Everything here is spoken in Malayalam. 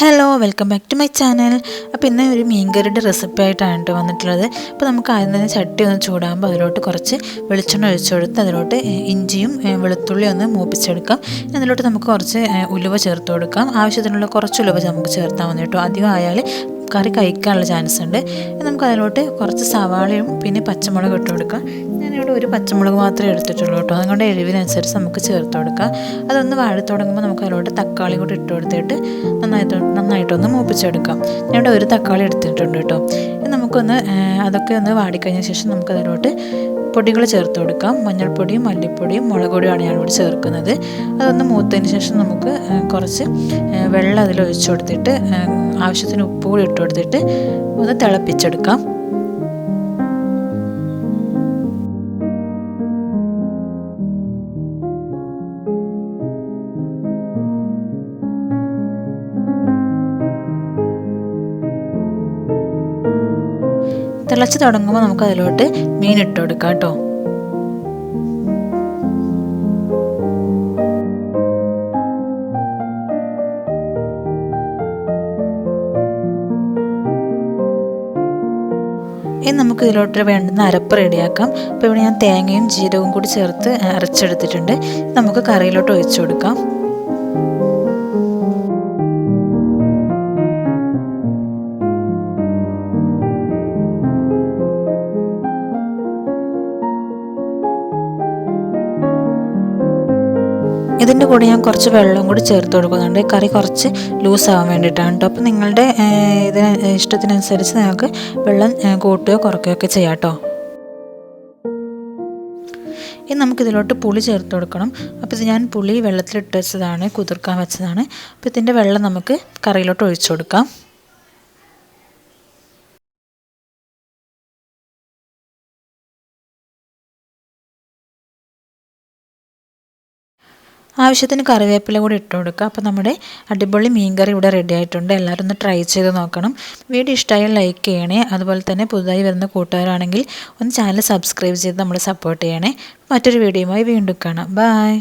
Hello welcome back to my channel അപ്പോൾ ഇന്ന് ഒരു മീൻകറിയുടെ റെസിപ്പി ആയിട്ടാണ് കേട്ടോ വന്നിട്ടുള്ളത്. അപ്പോൾ നമുക്ക് ആദ്യം തന്നെ ചട്ടി ഒന്ന് ചൂടാകുമ്പോൾ അതിലോട്ട് കുറച്ച് വെളിച്ചെണ്ണ ഒഴിച്ചു കൊടുത്ത് അതിലോട്ട് ഇഞ്ചിയും വെളുത്തുള്ളിയും ഒന്ന് മൂപ്പിച്ചെടുക്കാം. അതിലോട്ട് നമുക്ക് കുറച്ച് ഉലുവ ചേർത്ത് കൊടുക്കാം. ആവശ്യത്തിനുള്ള കുറച്ച് ഉലുവ നമുക്ക് ചേർത്താൽ മതി കേട്ടോ. അധികം ആയാൽ കറി കഴിക്കാനുള്ള ചാൻസ് ഉണ്ട്. നമുക്ക് അതിലോട്ട് കുറച്ച് സവാളയും പിന്നെ പച്ചമുളകും ഇട്ട് കൊടുക്കാം. ഞാനിവിടെ ഒരു പച്ചമുളക് മാത്രമേ എടുത്തിട്ടുള്ളൂ കേട്ടോ. അതുകൊണ്ട് എരിവിനനുസരിച്ച് നമുക്ക് ചേർത്ത് കൊടുക്കാം. അതൊന്ന് വാടി തുടങ്ങുമ്പോൾ നമുക്ക് അതിലോട്ട് തക്കാളി കൂടി ഇട്ട് കൊടുത്തിട്ട് നന്നായിട്ട് നന്നായിട്ടൊന്ന് മൂപ്പിച്ചെടുക്കാം. ഞാനിവിടെ ഒരു തക്കാളി എടുത്തിട്ടുണ്ട് കേട്ടോ. നമുക്കൊന്ന് അതൊക്കെ ഒന്ന് വാടിക്കഴിഞ്ഞ ശേഷം നമുക്ക് അതിലോട്ട് പൊടികൾ ചേർത്ത് കൊടുക്കാം. മഞ്ഞൾപ്പൊടിയും മല്ലിപ്പൊടിയും മുളക് പൊടിയുമാണ് ഞാനിവിടെ ചേർക്കുന്നത്. അതൊന്ന് മൂത്തതിന് ശേഷം നമുക്ക് കുറച്ച് വെള്ളം അതിൽ ഒഴിച്ചു കൊടുത്തിട്ട് ആവശ്യത്തിന് ഉപ്പ് കൂടി ഇട്ട് കൊടുത്തിട്ട് ഒന്ന് തിളപ്പിച്ചെടുക്കാം. തിളച്ച് തുടങ്ങുമ്പോൾ നമുക്ക് അതിലോട്ട് മീൻ ഇട്ട് കൊടുക്കാം കേട്ടോ. ഇനി നമുക്ക് ഇതിലോട്ട് വേണ്ടുന്ന അരപ്പ് റെഡിയാക്കാം. അപ്പോൾ ഇവിടെ ഞാൻ തേങ്ങയും ജീരകവും കൂടി ചേർത്ത് അരച്ചെടുത്തിട്ടുണ്ട്. നമുക്ക് കറിയിലോട്ട് ഒഴിച്ചു കൊടുക്കാം. ഇതിന്റെ കൂടെ ഞാൻ കുറച്ച് വെള്ളം കൂടി ചേർത്ത് കൊടുക്കുന്നുണ്ട്. കറി കുറച്ച് ലൂസ് ആവാൻ വേണ്ടിയിട്ടാണ് കേട്ടോ അപ്പോൾ നിങ്ങളുടെ ഇതിന് ഇഷ്ടത്തിനനുസരിച്ച് നിങ്ങൾക്ക് വെള്ളം കൂട്ടുകയോ കുറയ്ക്കുകയോ ഒക്കെ ചെയ്യാം കേട്ടോ ഇനി നമുക്കിതിലോട്ട് പുളി ചേർത്ത് കൊടുക്കണം. അപ്പോൾ ഇത് ഞാൻ പുളി വെള്ളത്തിലിട്ട് വെച്ചതാണ് കുതിർക്കാൻ വെച്ചതാണ്. അപ്പോൾ ഇതിന്റെ വെള്ളം നമുക്ക് കറിയിലോട്ട് ഒഴിച്ചു കൊടുക്കാം. ആവശ്യത്തിന് കറിവേപ്പില കൂടി ഇട്ട് കൊടുക്കുക. അപ്പോൾ നമ്മുടെ അടിപൊളി മീൻകറി ഇവിടെ റെഡി ആയിട്ടുണ്ട്. എല്ലാവരും ഒന്ന് ട്രൈ ചെയ്ത് നോക്കണം. വീഡിയോ ഇഷ്ടമായാൽ ലൈക്ക് ചെയ്യണേ. അതുപോലെ തന്നെ പുതുതായി വരുന്ന കൂട്ടുകാരാണെങ്കിൽ ഒന്ന് ചാനൽ സബ്സ്ക്രൈബ് ചെയ്ത് നമ്മൾ സപ്പോർട്ട് ചെയ്യണേ. മറ്റൊരു വീഡിയോയുമായി വീണ്ടും കാണാം. ബായ്